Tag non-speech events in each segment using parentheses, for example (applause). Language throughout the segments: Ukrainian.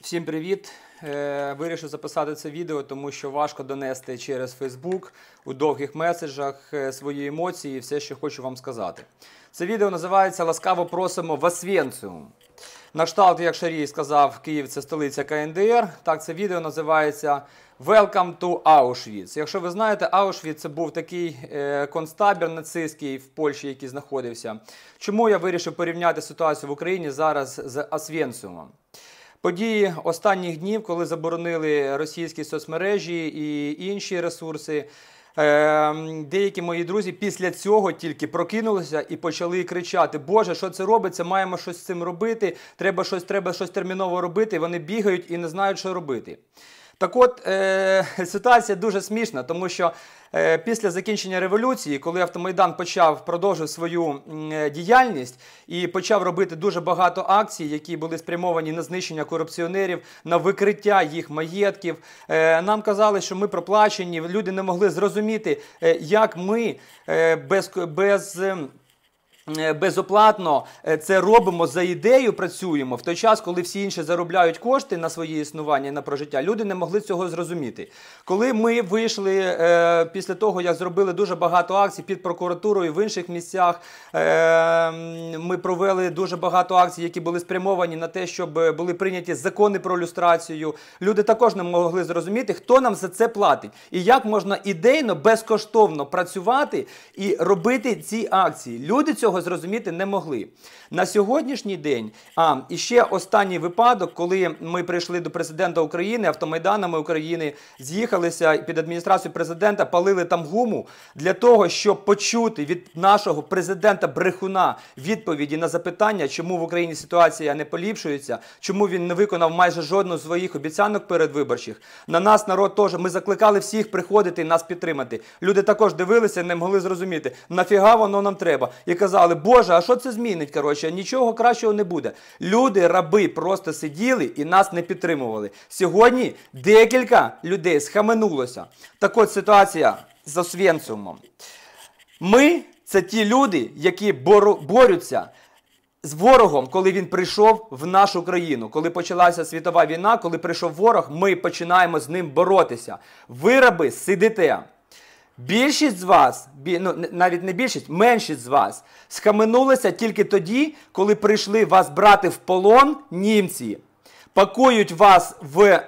Всім привіт! Е, Вирішив записати це відео, тому що важко донести через Фейсбук у довгих меседжах е, свої емоції і все, що хочу вам сказати. Це відео називається Ласкаво просимо в Освенциум. На кшталт, як Шарій сказав, Київ це столиця КНДР. Так, це відео називається Welcome to Auschwitz. Якщо ви знаєте, Аушвіц це був такий е, концтабір нацистський в Польщі, який знаходився. Чому я вирішив порівняти ситуацію в Україні зараз з Освенциумом? Події останніх днів, коли заборонили російські соцмережі і інші ресурси. е, Деякі мої друзі після цього тільки прокинулися і почали кричати: Боже, що це робиться? Маємо щось з цим робити. Треба щось, треба щось терміново робити. Вони бігають і не знають, що робити. Так от е, (laughs) ситуація дуже смішна, тому що е, після закінчення революції, коли автомайдан почав продовжив свою е, діяльність і почав робити дуже багато акцій, які були спрямовані на знищення корупціонерів, на викриття їх маєтків, е, нам казали, що ми проплачені. Люди не могли зрозуміти, е, як ми е, без, без е, Безоплатно е, це робимо за ідею, працюємо в той час, коли всі інші заробляють кошти на своє існування, на прожиття. Люди не могли цього зрозуміти. Коли ми вийшли е, після того, як зробили дуже багато акцій під прокуратурою в інших місцях, е, ми провели дуже багато акцій, які були спрямовані на те, щоб були прийняті закони про люстрацію. Люди також не могли зрозуміти, хто нам за це платить, і як можна ідейно безкоштовно працювати і робити ці акції. Люди цього зрозуміти не могли. На сьогоднішній день, а і ще останній випадок, коли ми прийшли до президента України, автомайданами України, з'їхалися під адміністрацію президента, палили там гуму для того, щоб почути від нашого президента брехуна відповіді на запитання, чому в Україні ситуація не поліпшується, чому він не виконав майже жодну з своїх обіцянок передвиборчих. На нас народ теж ми закликали всіх приходити і нас підтримати. Люди також дивилися, не могли зрозуміти, нафіга воно нам треба. І казали, Боже, а що це змінить? Коротше, нічого кращого не буде. Люди, раби, просто сиділи і нас не підтримували. Сьогодні декілька людей схаменулося. Так от ситуація з Освенцумом. Ми це ті люди, які борються з ворогом, коли він прийшов в нашу країну. Коли почалася світова війна, коли прийшов ворог, ми починаємо з ним боротися. Ви, раби, сидите. Більшість з вас, ну, навіть не більшість, меншість з вас схаменулися тільки тоді, коли прийшли вас брати в полон німці, пакують вас в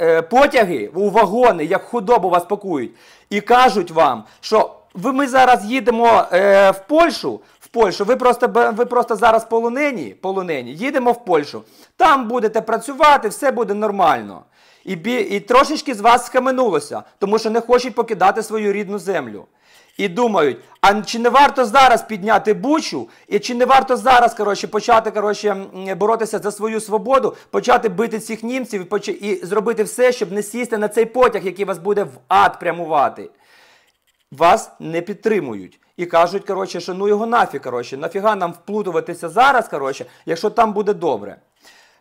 е, потяги, у вагони, як худобу вас пакують, і кажуть вам, що ви, ми зараз їдемо е, в Польщу, Польщу, ви просто, ви просто зараз полонені, полонені, їдемо в Польщу, там будете працювати, все буде нормально. І, бі, і трошечки з вас схаменулося, тому що не хочуть покидати свою рідну землю. І думають, а чи не варто зараз підняти бучу, і чи не варто зараз коротше, почати коротше, боротися за свою свободу, почати бити цих німців і, зробити все, щоб не сісти на цей потяг, який вас буде в ад прямувати. Вас не підтримують. І кажуть, коротше, що ну його нафіг, коротше, нафіга нам вплутуватися зараз, коротше, якщо там буде добре.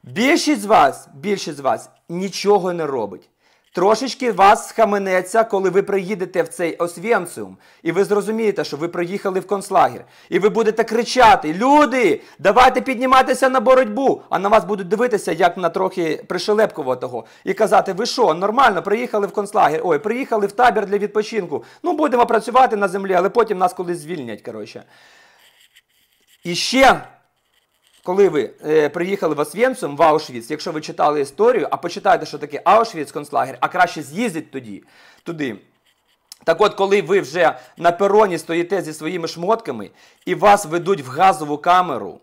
Більшість з вас, більшість з вас нічого не робить. Трошечки вас схаменеться, коли ви приїдете в цей Освенциум, і ви зрозумієте, що ви приїхали в концлагер. І ви будете кричати: Люди, давайте підніматися на боротьбу! А на вас будуть дивитися, як на трохи пришелепкуватого, і казати: ви що, нормально, приїхали в концлагер, ой, приїхали в табір для відпочинку. Ну, будемо працювати на землі, але потім нас колись звільнять. коротше. І ще коли ви е, приїхали в Освенцим, в Аушвіц, якщо ви читали історію, а почитайте, що таке Аушвіц, концлагер, а краще з'їздить тоді, туди. Так от, коли ви вже на пероні стоїте зі своїми шмотками і вас ведуть в газову камеру,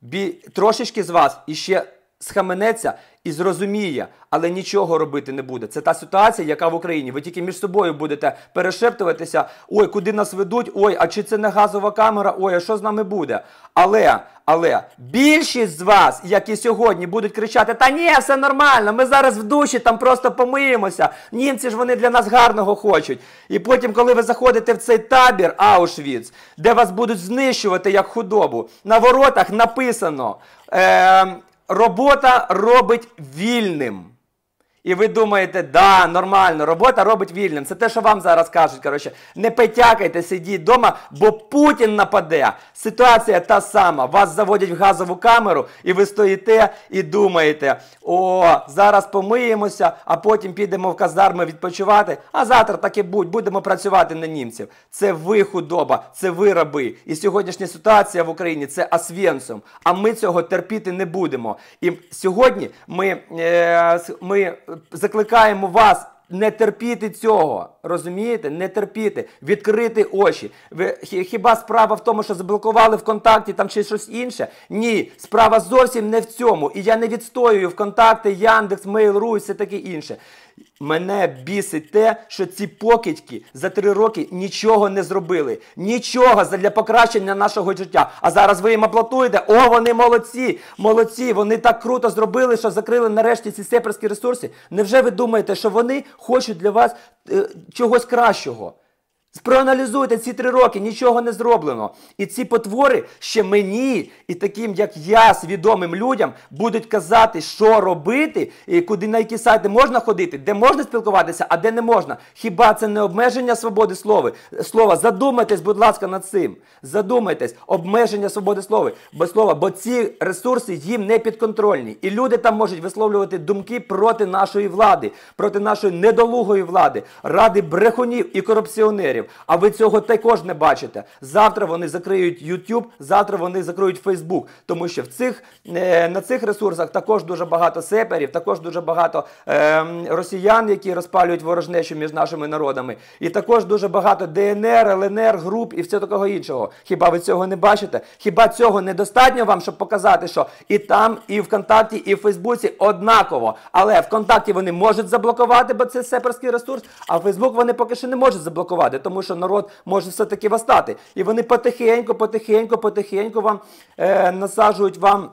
бі... трошечки з вас іще схаменеться і зрозуміє, але нічого робити не буде. Це та ситуація, яка в Україні. Ви тільки між собою будете перешептуватися, ой, куди нас ведуть, ой, а чи це не газова камера, ой, а що з нами буде? Але, але більшість з вас, які сьогодні будуть кричати, та ні, все нормально, ми зараз в душі там просто помиємося. Німці ж вони для нас гарного хочуть. І потім, коли ви заходите в цей табір Аушвіц, де вас будуть знищувати як худобу, на воротах написано. Е- Робота робить вільним. І ви думаєте, да, нормально, робота робить вільним. Це те, що вам зараз кажуть. Коротше, не петякайте, сидіть вдома, бо Путін нападе. Ситуація та сама. Вас заводять в газову камеру, і ви стоїте і думаєте: о, зараз помиємося, а потім підемо в казарми відпочивати. А завтра так і будь, будемо працювати на німців. Це ви худоба, це ви раби. І сьогоднішня ситуація в Україні це Освєнцум. А ми цього терпіти не будемо. І сьогодні ми, е, ми закликаємо вас. Не терпіти цього, розумієте? Не терпіти, відкрити очі. Ви хіба справа в тому, що заблокували ВКонтакті там чи щось інше? Ні, справа зовсім не в цьому. І я не відстоюю ВКонтакти, Яндекс, Mail.ru і все таке інше. Мене бісить те, що ці покидьки за три роки нічого не зробили. Нічого для покращення нашого життя. А зараз ви їм аплодуєте. О, вони молодці! Молодці! Вони так круто зробили, що закрили нарешті ці сепарські ресурси. Невже ви думаєте, що вони хочуть для вас чогось кращого? Проаналізуйте ці три роки, нічого не зроблено. І ці потвори ще мені і таким, як я, свідомим людям, будуть казати, що робити, і куди на які сайти можна ходити, де можна спілкуватися, а де не можна. Хіба це не обмеження свободи слова? слова? Задумайтесь, будь ласка, над цим. Задумайтесь, обмеження свободи слова, бо слова, бо ці ресурси їм не підконтрольні. І люди там можуть висловлювати думки проти нашої влади, проти нашої недолугої влади, ради брехунів і корупціонерів. А ви цього також не бачите. Завтра вони закриють YouTube, завтра вони закриють Facebook, тому що в цих, е, на цих ресурсах також дуже багато сеперів, також дуже багато е, росіян, які розпалюють ворожнечу між нашими народами, і також дуже багато ДНР, ЛНР, груп і все такого іншого. Хіба ви цього не бачите? Хіба цього недостатньо вам, щоб показати, що і там, і ВКонтакті, і в Фейсбуці однаково. Але ВКонтакті вони можуть заблокувати, бо це сеперський ресурс, а Фейсбук вони поки що не можуть заблокувати, тому що народ може все-таки восстати. І вони потихеньку, потихеньку, потихеньку вам е, насаджують вам.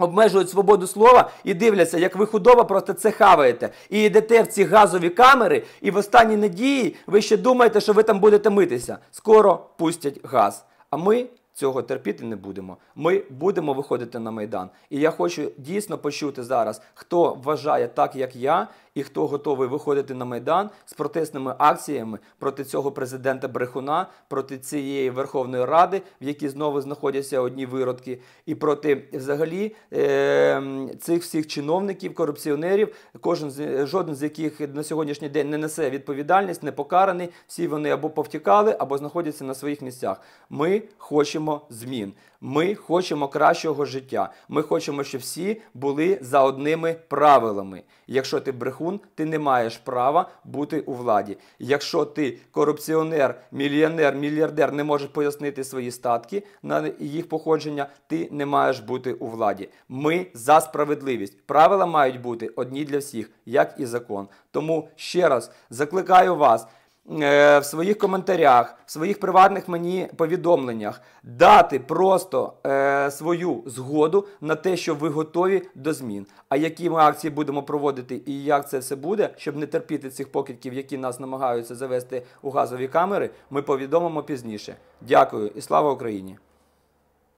Обмежують свободу слова і дивляться, як ви худоба просто це хаваєте. І йдете в ці газові камери, і в останній надії ви ще думаєте, що ви там будете митися. Скоро пустять газ. А ми цього терпіти не будемо. Ми будемо виходити на майдан. І я хочу дійсно почути зараз, хто вважає так, як я, і хто готовий виходити на майдан з протестними акціями проти цього президента брехуна, проти цієї Верховної Ради, в якій знову знаходяться одні виродки, і проти взагалі е- цих всіх чиновників, корупціонерів, кожен з жоден з яких на сьогоднішній день не несе відповідальність, не покараний. Всі вони або повтікали, або знаходяться на своїх місцях. Ми хочемо змін. Ми хочемо кращого життя. Ми хочемо, щоб всі були за одними правилами. Якщо ти брехун, ти не маєш права бути у владі. Якщо ти корупціонер, мільйонер, мільярдер не можеш пояснити свої статки на їх походження, ти не маєш бути у владі. Ми за справедливість. Правила мають бути одні для всіх, як і закон. Тому ще раз закликаю вас в своїх коментарях, в своїх приватних мені повідомленнях дати просто е, свою згоду на те, що ви готові до змін. А які ми акції будемо проводити і як це все буде, щоб не терпіти цих покидьків, які нас намагаються завести у газові камери, ми повідомимо пізніше. Дякую і слава Україні!